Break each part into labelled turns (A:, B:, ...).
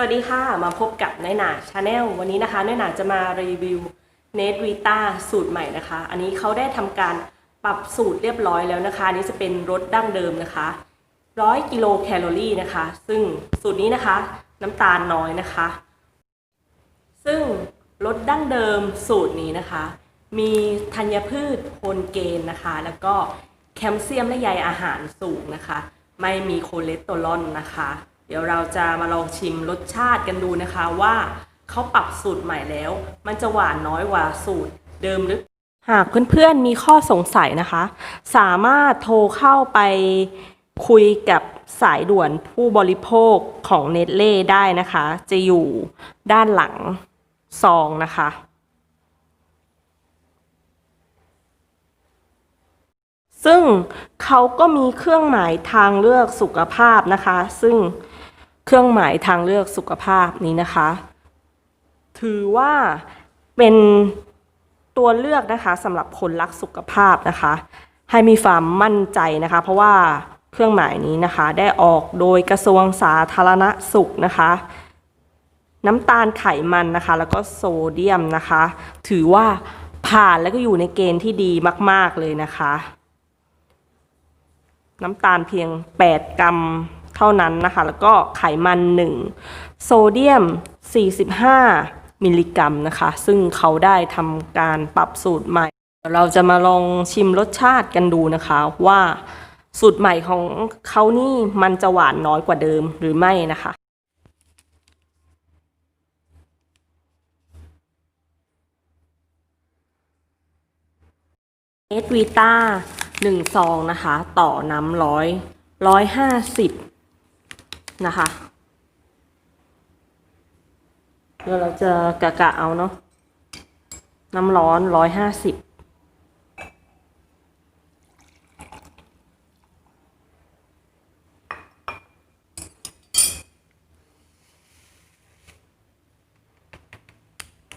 A: วัสดีค่ะ มาพบกับน้อยหนาชาแนลวันนี้นะคะน้อยหนาจะมารีวิวเน t วีต้าสูตรใหม่นะคะ อันนี้เขาได้ทำการปรับสูตรเรียบร้อยแล้วนะคะอันนี้จะเป็นรสดั้งเดิมนะคะร้อยกิโลแคลอรี่นะคะ ซึ่งสูตรนี้นะคะน้ำตาลน้อยนะคะ ซึ่งรสดั้งเดิมสูตรนี้นะคะ มีธัญพืชโพลเกนนะคะ แล้วก็แคลเซียมและใยอาหารสูงนะคะ ไม่มีคอเลสเตอรอลนะคะ เดี๋ยวเราจะมาลองชิมรสชาติกันดูนะคะว่าเขาปรับสูตรใหม่แล้ว มันจะหวานน้อยกว่าสูตรเดิมหรือ หากเพื่อนๆมีข้อสงสัยนะคะ สามารถโทรเข้าไปคุยกับสายด่วนผู้บริโภคของเน t เล่ได้นะคะ จะอยู่ด้านหลังซองนะคะ ซึ่งเขาก็มีเครื่องหมายทางเลือกสุขภาพนะคะ ซึ่ง เครื่องหมายทางเลือกสุขภาพนี้นะคะ ถือว่าเป็นตัวเลือกนะคะสำหรับคนรักสุขภาพนะคะให้มีความมั่นใจนะคะ เพราะว่าเครื่องหมายนี้นะคะได้ออกโดยกระทรวงสาธารณสุขนะคะ น้ำตาลไขมันนะคะ แล้วก็โซเดียมนะคะ ถือว่าผ่านแล้วก็อยู่ในเกณฑ์ที่ดีมาก ๆ เลยนะคะ น้ำตาลเพียง 8 กรัม เท่านั้นนะคะ แล้วก็ไขมัน 1 โซเดียม 45 มิลลิกรัมนะคะ ซึ่งเขาได้ทำการปรับสูตรใหม่ เราจะมาลองชิมรสชาติกันดูนะคะว่าสูตรใหม่ของเขานี่มันจะหวานน้อยกว่าเดิมหรือไม่นะคะเอสวีต้าหนึ่งซองนะคะ ต่อน้ำร้อยร้อยห้าสิบ นะคะเดี๋ยวเราจะกะกะเอาเนาะน้ำร้อนร้อยห้าสิบ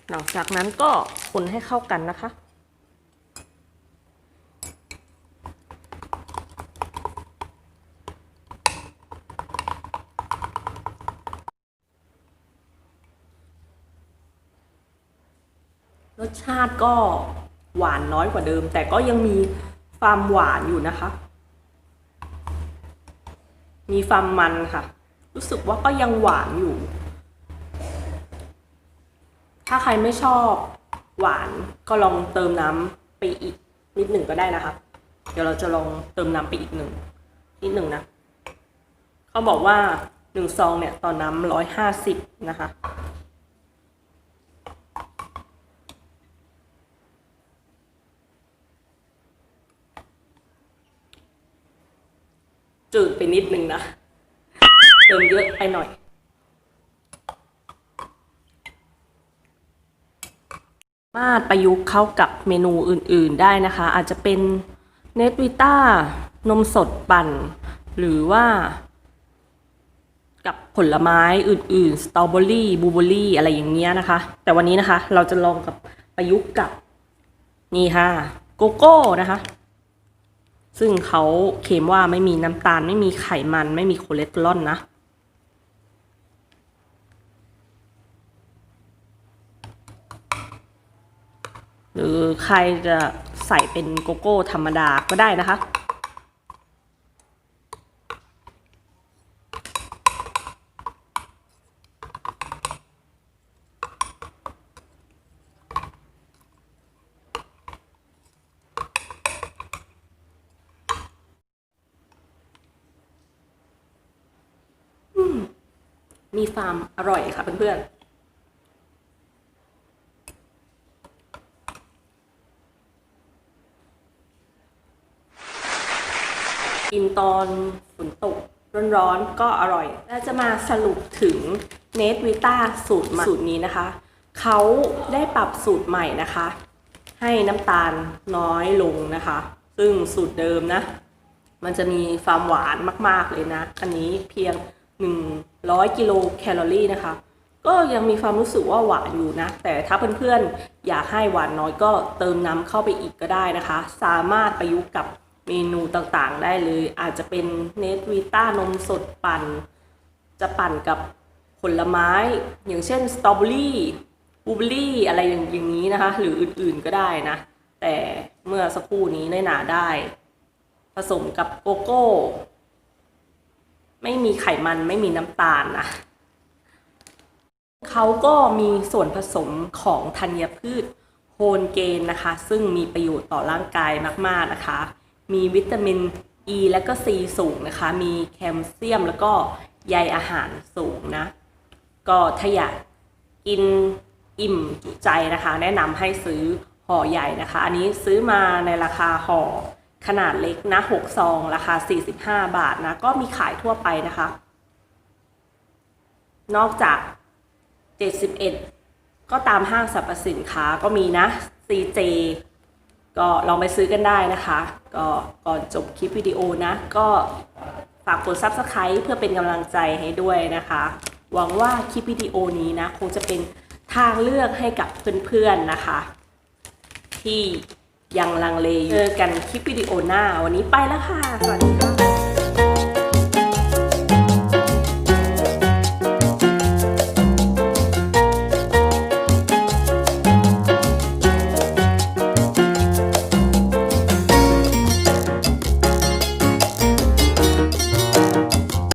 A: หลังจากนั้นก็คนให้เข้ากันนะคะ สชาติก็หวานน้อยกว่าเดิม แต่ก็ยังมีความหวานอยู่นะคะ มีความมันค่ะ รู้สึกว่าก็ยังหวานอยู่ ถ้าใครไม่ชอบหวานก็ลองเติมน้ำไปอีกนิดหนึ่งก็ได้นะคะ เดี๋ยวเราจะลองเติมน้ำไปอีกหนึ่งนิดหนึ่งนะ เขาบอกว่าหนึ่งซองเนี่ยต่อน้ำร้อยห้าสิบนะคะ ไปนิดนึงนะ เติมเยอะไปหน่อย สามารถประยุกต์เข้ากับเมนูอื่นๆได้นะคะ อาจจะเป็นเนตวิต้านมสดปั่น หรือว่า กับผลไม้อื่นๆ สตรอเบอรี่บลูเบอรี่ อะไรอย่างเงี้ยนะคะ แต่วันนี้นะคะ เราจะลองกับประยุกต์กับ นี่ค่ะ โกโก้นะคะ ซึ่งเขาเค็มว่าไม่มีน้ำตาล ไม่มีไขมัน ไม่มีคอเลสเตอรอลนะ หรือใครจะใส่เป็นโกโก้ธรรมดาก็ได้นะคะ มีฟาร์มอร่อยค่ะเพื่อนๆกินตอนฝนตกร้อนๆก็อร่อย แล้วจะมาสรุปถึงเนทวิต้าสูตรสูตรนี้นะคะ เขาได้ปรับสูตรใหม่นะคะ ให้น้ำตาลน้อยลงนะคะ ซึ่งสูตรเดิมนะ มันจะมีความหวานมากๆเลยนะ อันนี้เพียง 100 กิโลแคลอรี่นะคะ ก็ยังมีความรู้สึกว่าหวานอยู่นะ แต่ถ้าเพื่อนๆ อยากให้หวานน้อยก็เติมน้ำเข้าไปอีกก็ได้นะคะ สามารถประยุกต์กับเมนูต่างๆ ได้เลย อาจจะเป็นเนทวีต้านมสดปั่น จะปั่นกับผผลไม้ อย่างเช่นสตรอเบอรี่บลูเบอรี่อะไรอย่างนี้นะคะ หรืออื่นๆก็ได้นะ แต่เมื่อสักครู่นี้น้อยหนาได้ ผสมกับโกโก้ ไม่มีไขมันไม่มีน้ำตาลนะเขาก็มีส่วนผสมของธัญพืชโฮลเกนนะคะ ซึ่งมีประโยชน์ต่อร่างกายมาก ๆ นะคะ มีวิตามินอ e ีและก็ C สูงนะคะ มีแคลเซียมแล้วก็ใยอาหารสูงนะ ก็ถ้าอยากกินอิ่มจุใจนะคะ แนะนำให้ซื้อห่อใหญ่นะคะ อันนี้ซื้อมาในราคาห่อ ขนาดเล็กนะ6ซอง ราคา 45 บาทนะ ก็มีขายทั่วไปนะคะ นอกจาก 71 ก็ตามห้างสรรพสินค้าก็มีนะ CJ ก็ลองไปซื้อกันได้นะคะ ก็ก่อนจบคลิปวิดีโอนะ ก็ฝากกด Subscribe เพื่อเป็นกำลังใจให้ด้วยนะคะ หวังว่าคลิปวิดีโอนี้นะ คงจะเป็นทางเลือกให้กับเพื่อนๆนะคะ ที่ ยังลังเลอยู่เจอกันคลิปวิดีโอหน้า วันนี้ไปแล้วค่ะ สวัสดีค่ะ